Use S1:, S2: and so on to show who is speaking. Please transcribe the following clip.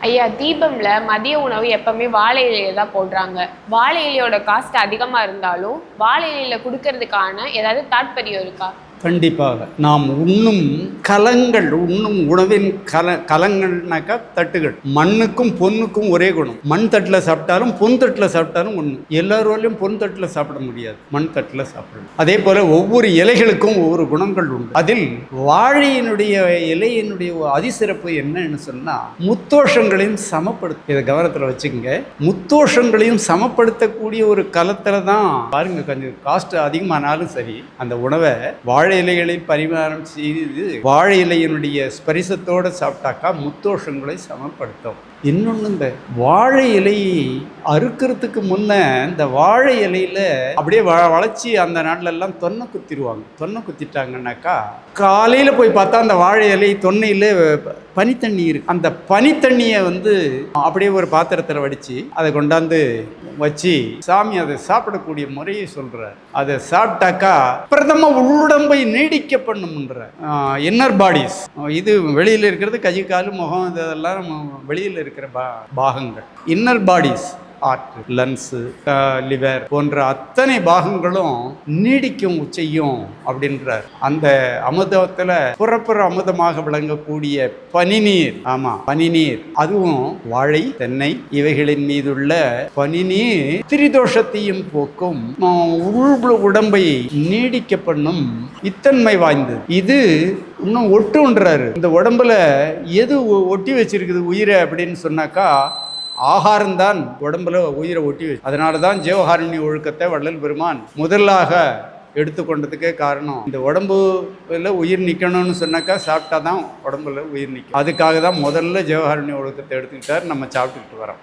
S1: ஐயா தீபம்ல மதிய உணவு எப்பவுமே வாழை இலையில தான் போடுறாங்க. வாழை இலையோட காஸ்ட் அதிகமா இருந்தாலும் வாழை இலையில கொடுக்கறதுக்கான ஏதாவது தாற்பயம் இருக்கா?
S2: கண்டிப்பாக. நாம் உண்ணும் கலங்கள் உண்ணும் உணவின் கல கலங்கள்னாக்கா தட்டுகள். மண்ணுக்கும் பொண்ணுக்கும் ஒரே குணம். மண் தட்டில் சாப்பிட்டாலும் பொன் தட்டில் சாப்பிட்டாலும் ஒன்று எல்லாரோலையும் பொன் தட்டில் சாப்பிட முடியாது. மண் தட்டில் சாப்பிடணும். அதே போல் ஒவ்வொரு இலைகளுக்கும் ஒவ்வொரு குணங்கள் உண்டு. அதில் வாழையினுடைய இலையினுடைய அதிசிறப்பு என்னன்னு சொன்னால் முத்தோஷங்களையும் சமப்படுத்த இதை கவனத்தில் வச்சுக்கோங்க. முத்தோஷங்களையும் சமப்படுத்தக்கூடிய ஒரு கலத்தில் தான் பாருங்க கொஞ்சம் காஸ்ட் அதிகமானாலும் சரி அந்த உணவை வாழை இலைகளை பரிமாறம் செய்து வாழை இலையினுடைய ஸ்பரிசத்தோடு சாப்பிட்டாக்கா முத்தோஷங்களை சமப்படுத்தும். இன்னொன்று இந்த வாழை இலையை அறுக்கிறதுக்கு முன்ன இந்த வாழை இலையில அப்படியே வ வளைச்சி அந்த நாட்டுல எல்லாம் தொன்னை குத்திடுவாங்க தொன்னை குத்திட்டாங்கன்னாக்கா காலையில் போய் பார்த்தா அந்த வாழை இலை தொன்னையில் பனித்தண்ணி இருக்கு. அந்த பனித்தண்ணியை வந்து அப்படியே ஒரு பாத்திரத்தில் வடித்து அதை கொண்டாந்து வச்சு சாமி அதை சாப்பிடக்கூடிய முறையை சொல்கிறார் அதை சாப்பிட்டாக்கா பிரதம உள்ளுடம்பை நீடிக்க பண்ணும்ன்ற இன்னர் பாடிஸ் இது வெளியில் இருக்கிறது கை கால் முகம் இதெல்லாம் வெளியில் இருக்கிற பா பாகங்கள். Inner bodies heart lungs liver போன்ற அத்தனை பாகங்களும் நீடிக்கும் செய்யும் அப்படின்றார். அந்த அமுதத்தில் புறப்புற அமுதமாக விளங்கக்கூடிய பனிநீர் ஆமா பனிநீர். அதுவும் வாழை தென்னை இவைகளின் மீதுள்ள பனிநீர் திரிதோஷத்தையும் போக்கும் உள் உடம்பை நீடிக்க பண்ணும் இத்தன்மை வாய்ந்தது. இது இன்னும் ஒட்டுன்றாரு. இந்த உடம்புல எது ஒ- ஒட்டி வச்சிருக்குது உயிரை அப்படின்னு சொன்னாக்கா ஆகாரம்தான் உடம்புல உயிரை ஒட்டி வச்சு. அதனால தான் ஜீவகாருண்ய ஒழுக்கத்தை வள்ளல் பெருமான் முதலாக எடுத்துக்கொண்டதுக்கே காரணம். இந்த உடம்புல உயிர் நிற்கணும்னு சொன்னாக்கா சாப்பிட்டா தான் உடம்புல உயிர் நிற்கும் அதுக்காக தான் முதல்ல ஜீவகாருண்ய ஒழுக்கத்தை எடுத்துக்கிட்டார். நம்ம சாப்பிட்டுக்கிட்டு வரோம்.